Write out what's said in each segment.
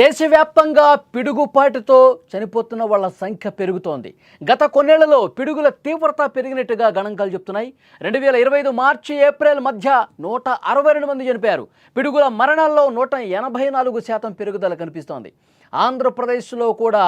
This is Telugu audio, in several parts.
దేశవ్యాప్తంగా పిడుగుపాటుతో చనిపోతున్న వాళ్ళ సంఖ్య పెరుగుతోంది. గత కొన్నేళ్ళలో పిడుగుల తీవ్రత పెరిగినట్టుగా గణాంకాలు చెప్తున్నాయి. రెండు వేల ఇరవై ఐదు మార్చి ఏప్రిల్ మధ్య నూట అరవై రెండు మంది చనిపోయారు. పిడుగుల మరణాల్లో నూట ఎనభై నాలుగు శాతం పెరుగుదల కనిపిస్తోంది. ఆంధ్రప్రదేశ్లో కూడా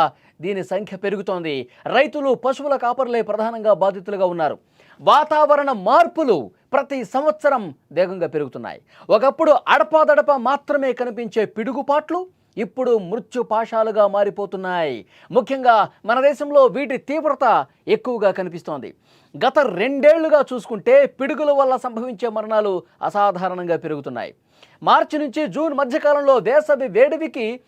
దీని సంఖ్య పెరుగుతోంది. రైతులు పశువుల కాపరులే ప్రధానంగా బాధితులుగా ఉన్నారు. వాతావరణ మార్పులు ప్రతి సంవత్సరం వేగంగా పెరుగుతున్నాయి. ఒకప్పుడు అడపాదడప మాత్రమే కనిపించే పిడుగుపాట్లు ఇప్పుడు మృత్యుపాశాలుగా మారిపోతున్నాయి. ముఖ్యంగా మన దేశంలో వీటి తీవ్రత ఎక్కువగా కనిపిస్తోంది. గత రెండేళ్ళుగా చూసుకుంటే పిడుగుల వల్ల సంభవించే మరణాలు అసాధారణంగా పెరుగుతున్నాయి. మార్చి నుంచి జూన్ మధ్యకాలంలో వేసవి వేడివికి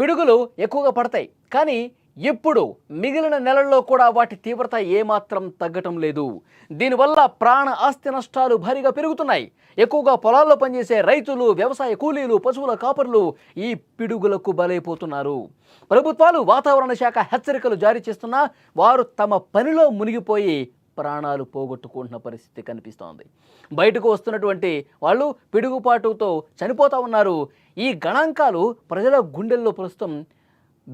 పిడుగులు ఎక్కువగా పడతాయి. కానీ ఇప్పుడు మిగిలిన నెలల్లో కూడా వాటి తీవ్రత ఏమాత్రం తగ్గటం లేదు. దీనివల్ల ప్రాణ ఆస్తి నష్టాలు భారీగా పెరుగుతున్నాయి. ఎక్కువగా పొలాల్లో పనిచేసే రైతులు వ్యవసాయ కూలీలు పశువుల కాపరులు ఈ పిడుగులకు బలైపోతున్నారు. ప్రభుత్వాలు వాతావరణ శాఖ హెచ్చరికలు జారీ చేస్తున్నా వారు తమ పనిలో మునిగిపోయి ప్రాణాలు పోగొట్టుకుంటున్న పరిస్థితి కనిపిస్తోంది. బయటకు వస్తున్నటువంటి వాళ్ళు పిడుగుపాటుతో చనిపోతూ ఉన్నారు. ఈ గణాంకాలు ప్రజల గుండెల్లో ప్రస్తుతం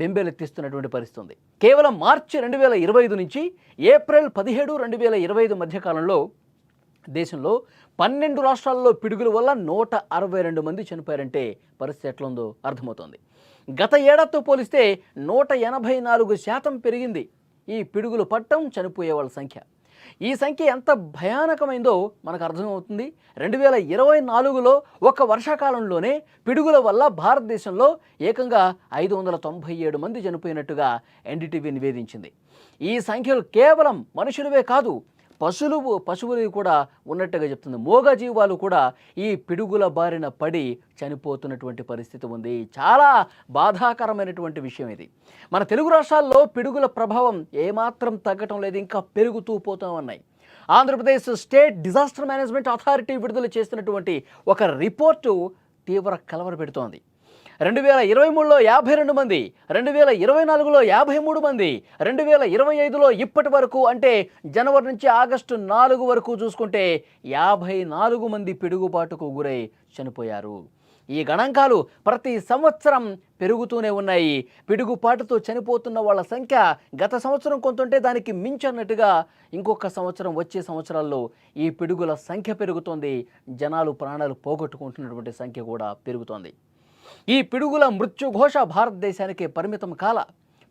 బెంబేలెత్తిస్తున్నటువంటి పరిస్థితి ఉంది కేవలం మార్చి రెండు వేల ఇరవై ఐదు నుంచి ఏప్రిల్ పదిహేడు రెండు వేల ఇరవై ఐదు మధ్యకాలంలో దేశంలో పన్నెండు రాష్ట్రాల్లో పిడుగుల వల్ల నూట అరవై రెండు మంది చనిపోయారంటే పరిస్థితి ఎట్లుందో అర్థమవుతోంది. గత ఏడాదితో పోలిస్తే నూట ఎనభై నాలుగు శాతం పెరిగింది. ఈ పిడుగులు పట్టం చనిపోయే వాళ్ళ సంఖ్య. ఈ సంఖ్య ఎంత భయానకమైందో మనకు అర్థమవుతుంది. రెండు వేల ఇరవై నాలుగులో ఒక వర్షాకాలంలోనే పిడుగుల వల్ల భారతదేశంలో ఏకంగా ఐదు వందల తొంభై ఏడు మంది చనిపోయినట్టుగా ఎన్డీటీవీ నివేదించింది. ఈ సంఖ్యలు కేవలం మనుషులవే కాదు పశువులు పశువులు కూడా ఉన్నట్టుగా చెప్తుంది. మోగ జీవాలు కూడా ఈ పిడుగుల బారిన పడి చనిపోతున్నటువంటి పరిస్థితి ఉంది. చాలా బాధాకరమైనటువంటి విషయం ఇది. మన తెలుగు రాష్ట్రాల్లో పిడుగుల ప్రభావం ఏమాత్రం తగ్గటం లేదు ఇంకా పెరుగుతూ పోతూ ఉన్నాయి. Andhra Pradesh state disaster management authority విడుదల చేసినటువంటి ఒక రిపోర్టు తీవ్ర కలవర పెడుతోంది రెండు వేల ఇరవై మూడులో యాభై రెండు మంది రెండు వేల ఇరవై నాలుగులో యాభై మూడు మంది రెండు వేల ఇరవై ఐదులో ఇప్పటి వరకు అంటే జనవరి నుంచి ఆగస్టు నాలుగు వరకు చూసుకుంటే యాభై నాలుగు మంది పిడుగుబాటుకు గురై చనిపోయారు. ఈ గణాంకాలు ప్రతి సంవత్సరం పెరుగుతూనే ఉన్నాయి. పిడుగుపాటుతో చనిపోతున్న వాళ్ళ సంఖ్య గత సంవత్సరం కొంతుంటే దానికి మించన్నట్టుగా ఇంకొక సంవత్సరం వచ్చే సంవత్సరాల్లో ఈ పిడుగుల సంఖ్య పెరుగుతోంది. జనాలు ప్రాణాలు పోగొట్టుకుంటున్నటువంటి సంఖ్య కూడా పెరుగుతోంది. ఈ పిడుగుల మృత్యుఘోష భారతదేశానికి పరిమితం కాల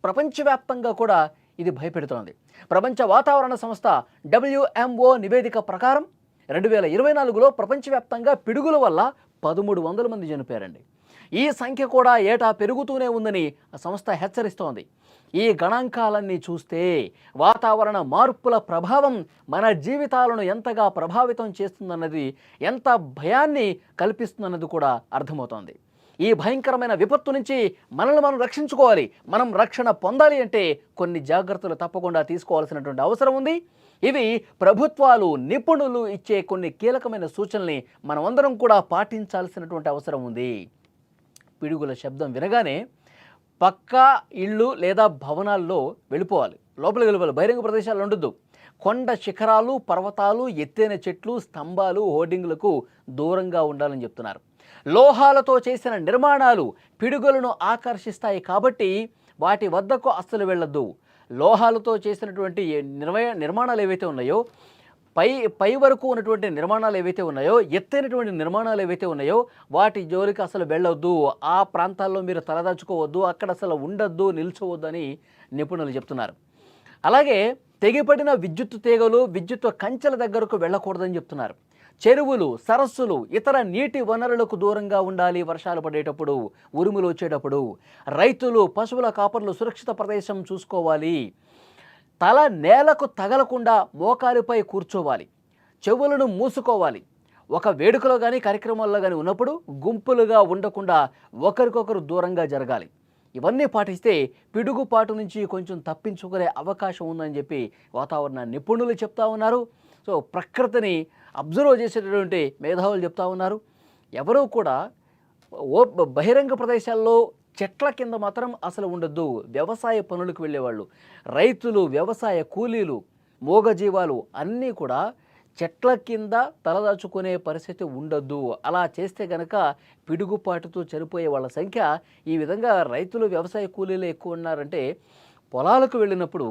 ప్రపంచవ్యాప్తంగా కూడా ఇది భయపెడుతోంది. ప్రపంచ వాతావరణ సంస్థ డబ్ల్యూఎంఓ నివేదిక ప్రకారం రెండు వేల ఇరవై నాలుగులో ప్రపంచవ్యాప్తంగా పిడుగుల వల్ల పదమూడు వందల మంది చనిపోయారండి. ఈ సంఖ్య కూడా ఏటా పెరుగుతూనే ఉందని ఆ సంస్థ హెచ్చరిస్తోంది. ఈ గణాంకాలన్నీ చూస్తే వాతావరణ మార్పుల ప్రభావం మన జీవితాలను ఎంతగా ప్రభావితం చేస్తుందన్నది ఎంత భయాన్ని కల్పిస్తుందన్నది కూడా అర్థమవుతోంది. ఈ భయంకరమైన విపత్తు నుంచి మనల్ని మనం రక్షించుకోవాలి మనం రక్షణ పొందాలి అంటే కొన్ని జాగ్రత్తలు తప్పకుండా తీసుకోవాల్సినటువంటి అవసరం ఉంది. ఇవి ప్రభుత్వాలు నిపుణులు ఇచ్చే కొన్ని కీలకమైన సూచనల్ని మనమందరం కూడా పాటించాల్సినటువంటి అవసరం ఉంది. పిడుగుల శబ్దం వినగానే పక్కా ఇళ్ళు లేదా భవనాల్లో వెళ్ళిపోవాలి. లోపలికి వెళ్ళిపోవాలి. బహిరంగ ప్రదేశాలు ఉండొద్దు. కొండ శిఖరాలు పర్వతాలు ఎత్తైన చెట్లు స్తంభాలు హోర్డింగ్లకు దూరంగా ఉండాలని చెప్తున్నారు. లోహాలతో చేసిన నిర్మాణాలు పిడుగులను ఆకర్షిస్తాయి కాబట్టి వాటి వద్దకు అస్సలు వెళ్ళొద్దు. లోహాలతో చేసినటువంటి నిర్మాణాలు ఏవైతే ఉన్నాయో పై పై వరకు ఉన్నటువంటి నిర్మాణాలు ఏవైతే ఉన్నాయో ఎత్తైనటువంటి నిర్మాణాలు ఏవైతే ఉన్నాయో వాటి జోలికి అసలు వెళ్ళొద్దు. ఆ ప్రాంతాల్లో మీరు తలదాచుకోవద్దు అక్కడ అసలు ఉండొద్దు నిల్చోవద్దు అని నిపుణులు చెప్తున్నారు. అలాగే తెగిపడిన విద్యుత్ తీగలు విద్యుత్ కంచెల దగ్గరకు వెళ్ళకూడదని చెప్తున్నారు. చెరువులు సరస్సులు ఇతర నీటి వనరులకు దూరంగా ఉండాలి వర్షాలు పడేటప్పుడు ఉరుములు వచ్చేటప్పుడు. రైతులు పశువుల కాపర్లు సురక్షిత ప్రదేశం చూసుకోవాలి. తల నేలకు తగలకుండా మోకాలిపై కూర్చోవాలి. చెవులను మూసుకోవాలి. ఒక వేడుకలో కానీ కార్యక్రమాల్లో కానీ ఉన్నప్పుడు గుంపులుగా ఉండకుండా ఒకరికొకరు దూరంగా జరగాలి. ఇవన్నీ పాటిస్తే పిడుగుపాటు నుంచి కొంచెం తప్పించుకునే అవకాశం ఉందని చెప్పి వాతావరణ నిపుణులు చెప్తా ఉన్నారు. సో ప్రకృతిని అబ్జర్వ్ చేసేటటువంటి మేధావులు చెప్తా ఉన్నారు. ఎవరూ కూడా ఓ బహిరంగ ప్రదేశాల్లో చెట్ల కింద మాత్రం అసలు ఉండొద్దు. వ్యవసాయ పనులకు వెళ్ళేవాళ్ళు. రైతులు వ్యవసాయ కూలీలు మూగజీవాలు అన్నీ కూడా చెట్ల కింద తలదాచుకునే పరిస్థితి ఉండొద్దు. అలా చేస్తే గనక పిడుగుపాటుతో చనిపోయే వాళ్ళ సంఖ్య ఈ విధంగా రైతులు వ్యవసాయ కూలీలు ఎక్కువ ఉన్నారంటే పొలాలకు వెళ్ళినప్పుడు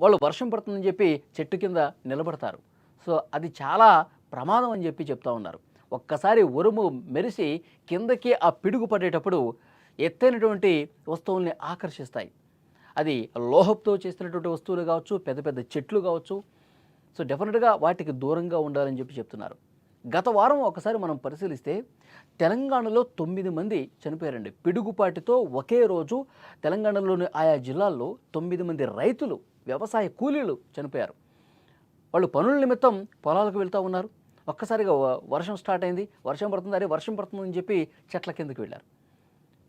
వాళ్ళు వర్షం పడుతుందని చెప్పి చెట్టు కింద నిలబడతారు. సో అది చాలా ప్రమాదం అని చెప్పి చెప్తా ఉన్నారు. ఒక్కసారి ఉరుము మెరిసి కిందకి ఆ పిడుగు పడేటప్పుడు ఎత్తైనటువంటి వస్తువుల్ని ఆకర్షిస్తాయి. అది లోహంతో చేసినటువంటి వస్తువులు కావచ్చు పెద్ద పెద్ద చెట్లు కావచ్చు. సో డెఫినెట్గా వాటికి దూరంగా ఉండాలని చెప్పి చెప్తున్నారు. గత వారం ఒకసారి మనం పరిశీలిస్తే తెలంగాణలో తొమ్మిది మంది చనిపోయారండి. పిడుగుపాటితో ఒకే రోజు తెలంగాణలోని ఆయా జిల్లాల్లో తొమ్మిది మంది రైతులు వ్యవసాయ కూలీలు చనిపోయారు. వాళ్ళు పనుల నిమిత్తం పొలాలకు వెళ్తూ ఉన్నారు. ఒక్కసారిగా వర్షం స్టార్ట్ అయింది. వర్షం పడుతుంది అరే వర్షం పడుతుందని చెప్పి చెట్ల కిందకి వెళ్ళారు.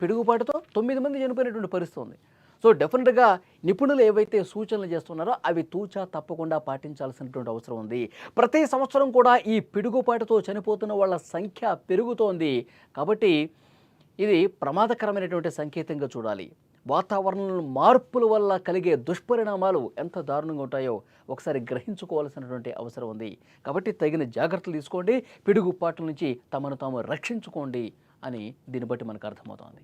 పిడుగుపాటుతో తొమ్మిది మంది చనిపోయినటువంటి పరిస్థితి ఉంది. సో డెఫినెట్గా నిపుణులు ఏవైతే సూచనలు చేస్తున్నారో అవి తూచా తప్పకుండా పాటించాల్సినటువంటి అవసరం ఉంది. ప్రతి సంవత్సరం కూడా ఈ పిడుగుపాటుతో చనిపోతున్న వాళ్ళ సంఖ్య పెరుగుతోంది. కాబట్టి ఇది ప్రమాదకరమైనటువంటి సంకేతంగా చూడాలి. వాతావరణంలో మార్పుల వల్ల కలిగే దుష్పరిణామాలు ఎంత దారుణంగా ఉంటాయో ఒకసారి గ్రహించుకోవాల్సినటువంటి అవసరం ఉంది. కాబట్టి తగిన జాగ్రత్తలు తీసుకోండి. పిడుగుపాట్ల నుంచి తమను తాము రక్షించుకోండి అని దీన్ని బట్టి మనకు అర్థమవుతోంది.